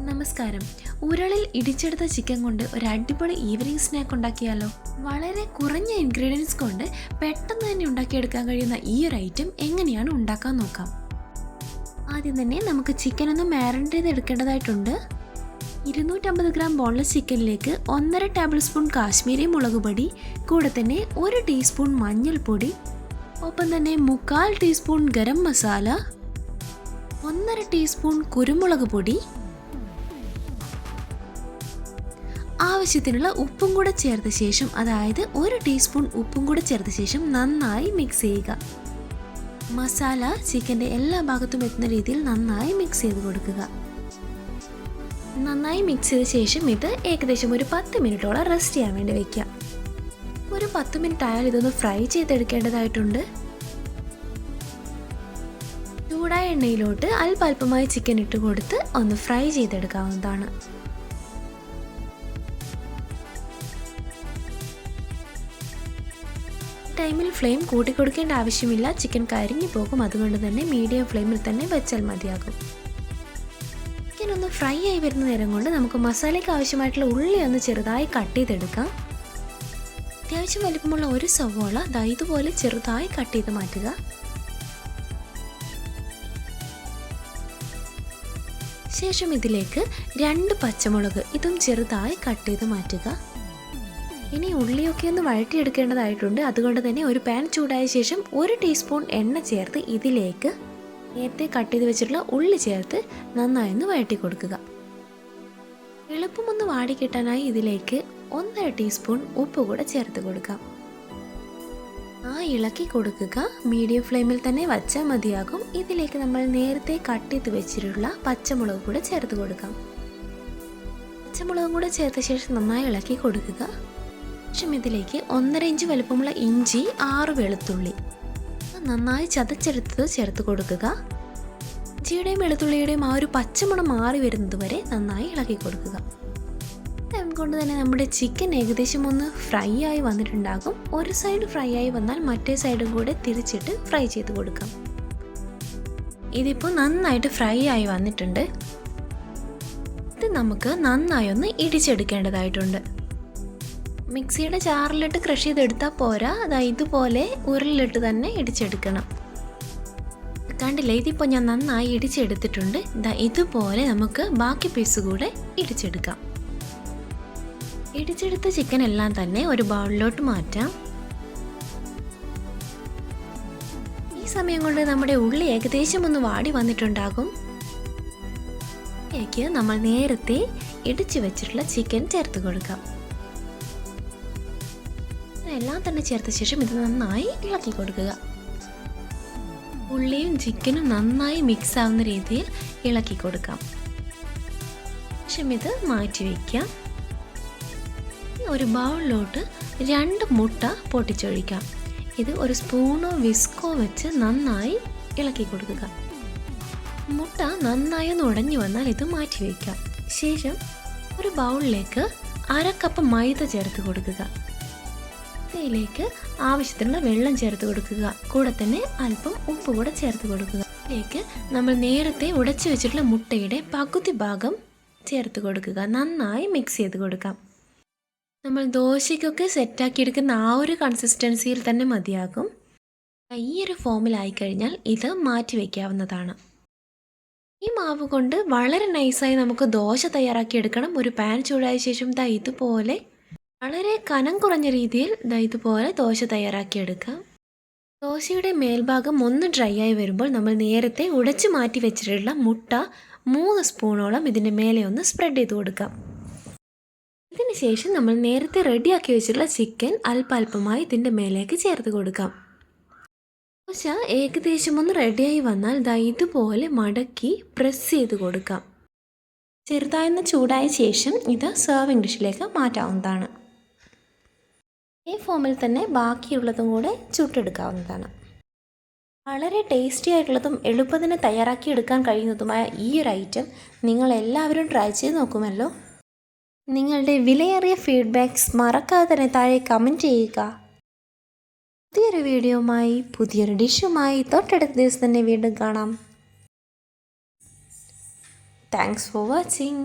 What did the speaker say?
നമസ്കാരം. ഉരളിൽ ഇടിച്ചെടുത്ത ചിക്കൻ കൊണ്ട് ഒരു അടിപൊളി ഈവനിങ് സ്നാക്ക് ഉണ്ടാക്കിയാലോ? വളരെ കുറഞ്ഞ ഇൻഗ്രീഡിയൻസ് കൊണ്ട് പെട്ടെന്ന് തന്നെ ഉണ്ടാക്കിയെടുക്കാൻ കഴിയുന്ന ഈ ഒരു ഐറ്റം എങ്ങനെയാണ് ഉണ്ടാക്കാൻ നോക്കാം? ആദ്യം തന്നെ നമുക്ക് ചിക്കൻ ഒന്ന് മാരിനേറ്റ് ചെയ്ത് എടുക്കേണ്ടതായിട്ടുണ്ട് ഇരുന്നൂറ്റമ്പത് ഗ്രാം ബോൺലെസ് ചിക്കനിലേക്ക് ഒന്നര ടേബിൾ സ്പൂൺ കാശ്മീരി മുളക് പൊടി കൂടെ തന്നെ ഒരു ടീസ്പൂൺ മഞ്ഞൾപ്പൊടി ഒപ്പം തന്നെ മുക്കാൽ ടീസ്പൂൺ ഗരം മസാല ഒന്നര ടീസ്പൂൺ കുരുമുളക് പൊടി ആവശ്യത്തിനുള്ള ഉപ്പും കൂടെ ചേർത്ത ശേഷം അതായത് ഒരു ടീസ്പൂൺ ഉപ്പും കൂടെ ചേർത്ത ശേഷം നന്നായി മിക്സ് ചെയ്യുക. മസാല ചിക്കന്റെ എല്ലാ ഭാഗത്തും എത്തുന്ന രീതിയിൽ നന്നായി മിക്സ് ചെയ്ത് കൊടുക്കുക. നന്നായി മിക്സ് ചെയ്ത ശേഷം ഇത് ഏകദേശം ഒരു പത്ത് മിനിറ്റോളം റെസ്റ്റ് ചെയ്യാൻ വേണ്ടി വെക്കുക. ഒരു പത്ത് മിനിറ്റ് ആയാൽ ഇതൊന്ന് ഫ്രൈ ചെയ്തെടുക്കേണ്ടതായിട്ടുണ്ട്. ചൂടായ എണ്ണയിലോട്ട് അല്പ അല്പമായി ചിക്കൻ ഇട്ട് കൊടുത്ത് ഒന്ന് ഫ്രൈ ചെയ്തെടുക്കാവുന്നതാണ്. ടൈമിൽ ഫ്ലെയിം കൂട്ടിക്കൊടുക്കേണ്ട ആവശ്യമില്ല. ചിക്കൻ കരിഞ്ഞു പോകും. അതുകൊണ്ട് തന്നെ മീഡിയം ഫ്ലെയിമിൽ തന്നെ വെച്ചാൽ മതിയാകും. ചിക്കൻ ഒന്ന് ഫ്രൈ ആയി വരുന്ന നേരം കൊണ്ട് നമുക്ക് മസാലയ്ക്ക് ആവശ്യമായിട്ടുള്ള ഉള്ളി ഒന്ന് ചെറുതായി കട്ട് ചെയ്തെടുക്കാം. അത്യാവശ്യം വലിപ്പമുള്ള ഒരു സവോള ദാ ഇതുപോലെ ചെറുതായി കട്ട് ചെയ്ത് മാറ്റുക. ശേഷം ഇതിലേക്ക് രണ്ട് പച്ചമുളക് ഇതും ചെറുതായി കട്ട് ചെയ്ത് മാറ്റുക. ഇനി ഉള്ളിയൊക്കെ ഒന്ന് വഴറ്റിയെടുക്കേണ്ടതായിട്ടുണ്ട്. അതുകൊണ്ട് തന്നെ ഒരു പാൻ ചൂടായ ശേഷം ഒരു ടീസ്പൂൺ എണ്ണ ചേർത്ത് ഇതിലേക്ക് നേരത്തെ കട്ട് ചെയ്ത് വെച്ചിട്ടുള്ള ഉള്ളി ചേർത്ത് നന്നായി ഒന്ന് വഴറ്റി കൊടുക്കുക എളുപ്പമൊന്ന് വാടിക്കിട്ടാനായി ഇതിലേക്ക് ഒന്നര ടീസ്പൂൺ ഉപ്പ് കൂടെ ചേർത്ത് കൊടുക്കാം ആ ഇളക്കി കൊടുക്കുക. മീഡിയം ഫ്ലെയിമിൽ തന്നെ വച്ചാൽ മതിയാകും. ഇതിലേക്ക് നമ്മൾ നേരത്തെ കട്ട് ചെയ്ത് വെച്ചിട്ടുള്ള പച്ചമുളക് കൂടെ ചേർത്ത് കൊടുക്കാം. പച്ചമുളകും കൂടെ ചേർത്ത ശേഷം നന്നായി ഇളക്കി കൊടുക്കുക. ശേഷം ഇതിലേക്ക് ഒന്നര ഇഞ്ച് വലുപ്പമുള്ള ഇഞ്ചി ആറ് വെളുത്തുള്ളി. നന്നായി ചതച്ചെടുത്തത് ചേർത്ത് കൊടുക്കുക. ഇഞ്ചിയുടെയും വെളുത്തുള്ളിയുടെയും ആ ഒരു പച്ചമണം മാറി വരുന്നത് വരെ നന്നായി ഇളക്കി കൊടുക്കുക. ടൈം കൊണ്ട് തന്നെ നമ്മുടെ ചിക്കൻ ഏകദേശം ഒന്ന് ഫ്രൈ ആയി വന്നിട്ടുണ്ടാകും. ഒരു സൈഡ് ഫ്രൈ ആയി വന്നാൽ മറ്റേ സൈഡും കൂടെ തിരിച്ചിട്ട് ഫ്രൈ ചെയ്ത് കൊടുക്കാം. ഇതിപ്പോൾ നന്നായിട്ട് ഫ്രൈ ആയി വന്നിട്ടുണ്ട്. ഇത് നമുക്ക് നന്നായി ഒന്ന് ഇടിച്ചെടുക്കേണ്ടതായിട്ടുണ്ട്. മിക്സിയുടെ ജാറിലിട്ട് ക്രഷ് ചെയ്തെടുത്താൽ പോരാ. അതാ ഇതുപോലെ ഉരുളിലിട്ട് തന്നെ ഇടിച്ചെടുക്കണം. കണ്ടില്ലേ ഇതിപ്പോൾ ഞാൻ നന്നായി ഇടിച്ചെടുത്തിട്ടുണ്ട്. ഇതാ ഇതുപോലെ നമുക്ക് ബാക്കി പീസ് കൂടെ ഇടിച്ചെടുക്കാം. ഇടിച്ചെടുത്ത ചിക്കൻ എല്ലാം തന്നെ ഒരു ബൗളിലോട്ട് മാറ്റാം. ഈ സമയം കൊണ്ട് നമ്മുടെ ഉള്ളി ഏകദേശം ഒന്ന് വാടി വന്നിട്ടുണ്ടാകും. നമ്മൾ നേരത്തെ ഇടിച്ചു വെച്ചിട്ടുള്ള ചിക്കൻ ചേർത്ത് കൊടുക്കാം. എല്ലാം തന്നെ ചേർത്ത ശേഷം ഇത് നന്നായി ഇളക്കി കൊടുക്കുക. ഉള്ളിയും ചിക്കനും നന്നായി മിക്സ് ആവുന്ന രീതിയിൽ ഇളക്കി കൊടുക്കാം. ശേഷം ഇത് മാറ്റി വയ്ക്കാം ഒരു ബൗളിലോട്ട് രണ്ട് മുട്ട പൊട്ടിച്ചൊഴിക്കാം. ഇത് ഒരു സ്പൂണോ വിസ്കോ വെച്ച് നന്നായി ഇളക്കി കൊടുക്കുക. മുട്ട നന്നായി ഒന്ന് ഉടഞ്ഞു വന്നാൽ ഇത് മാറ്റി വയ്ക്കാം ശേഷം ഒരു ബൗളിലേക്ക് അര കപ്പ് മൈദ ചേർത്ത് കൊടുക്കുക. ഇതിലേക്ക് ആവശ്യത്തിനുള്ള വെള്ളം ചേർത്ത് കൊടുക്കുക. കൂടെ തന്നെ അല്പം ഉപ്പ് കൂടെ ചേർത്ത് കൊടുക്കുക. ഇതിലേക്ക് നമ്മൾ നേരത്തെ ഉടച്ചു വെച്ചിട്ടുള്ള മുട്ടയുടെ പകുതി ഭാഗം ചേർത്ത് കൊടുക്കുക. നന്നായി മിക്സ് ചെയ്ത് കൊടുക്കാം. നമ്മൾ ദോശയ്ക്കൊക്കെ സെറ്റാക്കി എടുക്കുന്ന ആ ഒരു കൺസിസ്റ്റൻസിയിൽ തന്നെ മതിയാകും. ഈ ഒരു ഫോമിലായി കഴിഞ്ഞാൽ ഇത് മാറ്റി വയ്ക്കാവുന്നതാണ് ഈ മാവ് കൊണ്ട് വളരെ നൈസായി നമുക്ക് ദോശ തയ്യാറാക്കി എടുക്കണം. ഒരു പാൻ ചൂടായ ശേഷം ദാ ഇതുപോലെ വളരെ കനം കുറഞ്ഞ രീതിയിൽ ഇതുപോലെ ദോശ തയ്യാറാക്കിയെടുക്കാം. ദോശയുടെ മേൽഭാഗം ഒന്ന് ഡ്രൈ ആയി വരുമ്പോൾ നമ്മൾ നേരത്തെ ഉടച്ചു മാറ്റി വെച്ചിട്ടുള്ള മുട്ട മൂന്ന് സ്പൂണോളം ഇതിന്റെ മേലെ ഒന്ന് സ്പ്രെഡ് ചെയ്ത് കൊടുക്കാം. ഇതിന് ശേഷം നമ്മൾ നേരത്തെ റെഡിയാക്കി വെച്ചിട്ടുള്ള ചിക്കൻ അല്പാൽപമായി ഇതിന്റെ മേലേക്ക് ചേർത്ത് കൊടുക്കാം. ദോശ ഏകദേശം ഒന്ന് റെഡിയായി വന്നാൽ ദാ ഇതുപോലെ മടക്കി പ്രസ് ചെയ്ത് കൊടുക്കാം. ചെറുതായൊന്ന് ചൂടായ ശേഷം ഇത് സെർവിങ് ഡിഷിലേക്ക് മാറ്റാവുന്നതാണ്. ഈ ഫോമിൽ തന്നെ ബാക്കിയുള്ളതും കൂടെ ചുട്ടെടുക്കാവുന്നതാണ്. വളരെ ടേസ്റ്റി ആയിട്ടുള്ളതും എളുപ്പത്തിന് തയ്യാറാക്കി എടുക്കാൻ കഴിയുന്നതുമായ ഈ ഒരു ഐറ്റം നിങ്ങൾ എല്ലാവരും ട്രൈ ചെയ്ത് നോക്കുമല്ലോ. നിങ്ങളുടെ വിലയേറിയ ഫീഡ്ബാക്ക്സ് മറക്കാതെ തന്നെ താഴെ കമന്റ് ചെയ്യുക. പുതിയൊരു വീഡിയോയുമായി പുതിയൊരു ഡിഷുമായി തൊട്ടടുത്ത ദിവസം തന്നെ വീണ്ടും കാണാം. Thanks for watching